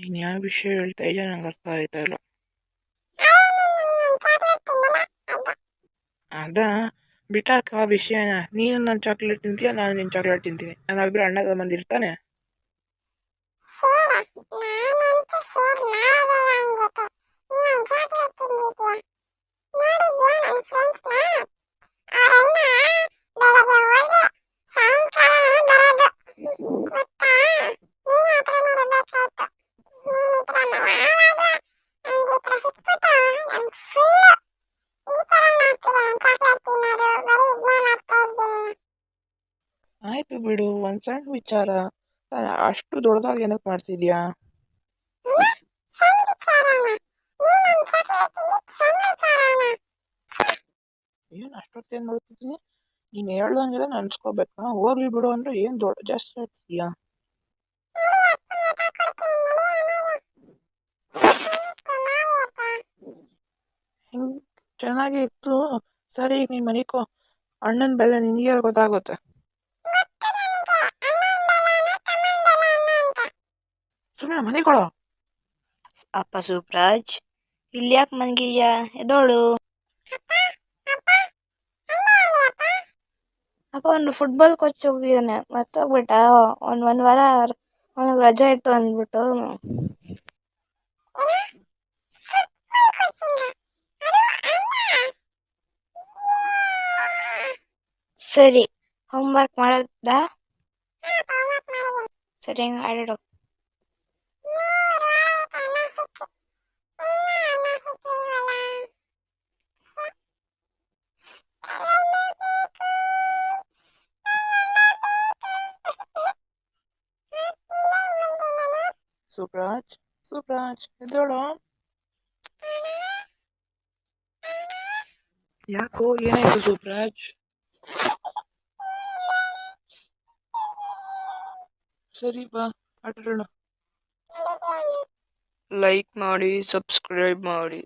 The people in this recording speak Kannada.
ಇನ್ಯಾವ ವಿಷಯ ಹೇಳ್ತಾ ಇದೆಯಾ ನಂಗೆ ಅರ್ಥ ಆಯ್ತಾ ಇಲ್ಲ ಅದ ಬಿಟ್ಟಾಕ ಆ ವಿಷಯನ ನೀನು ನನ್ನ ಚಾಕ್ಲೇಟ್ ತಿಂತೀಯ ನಾನು ನಿನ್ನ ಚಾಕ್ಲೇಟ್ ತಿಂತೀನಿ ನಾವಿಬ್ರು ಅಣ್ಣ ತಮ್ಮಂದು ಆಯ್ತು ಬಿಡು, ಒಂದು ಸಣ್ಣ ವಿಚಾರ. ಅಷ್ಟು ದೊಡ್ಡದಾಗಿ ಏನಕ್ಕೆ ಮಾಡ್ತಿದ್ಯಾ? ಏನು ಅಷ್ಟೊತ್ತೇನು ಮಾಡ್ತಿದ್ದೀನಿ ನೀನು ಹೇಳ್ದಂಗೆಲ್ಲ ನೆನ್ಸ್ಕೋಬೇಕಾ. ಹೋಗ್ಲಿ ಬಿಡು ಅಂದ್ರೆ ಏನು ದೊಡ್ಡ ಜಾಸ್ತಿ ಹೇಳ್ತಿದ್ಯಾ? ಹಿಂಗೆ ಚೆನ್ನಾಗೇ ಇತ್ತು. ಸರಿ ಈಗ ನೀನು ಮನಿಕೋ ಅಣ್ಣನ ಬೆಲೆ ನಿನಗೆ ಗೊತ್ತಾಗುತ್ತೆ ಸುಮ್ಮನೆ ಮನಿಕೊಳೋ ಅಪ್ಪ ಸುಪ್ರಾಜ್ ಇಲ್ಲಿ ಯಾಕೆ ಮನ್ಗಿದ್ಯಾ ಎದೋಳು ಅಪ್ಪ ಒಂದು ಫುಟ್ಬಾಲ್ ಕೋಚ್ ಹೋಗಿದ್ದಾನೆ. ಮರ್ತೋಗ್ಬಿಟ್ಟ. ಒಂದು ಒಂದು ವಾರ ಅವನಿಗೆ ರಜೆ ಇತ್ತು ಅಂದ್ಬಿಟ್ಟು. ಸರಿ ಹೋಮ್ವರ್ಕ್ ಮಾಡೋದಾ ಸರಿ ಹಂಗೆ ಆಡಿಡು Subrante, Subrante, Hidrolom. Jako je neko Subrante. Seriba, Adrana. Like ಮಾಡಿ ಸಬ್ಸ್ಕ್ರೈಬ್ ಮಾಡಿ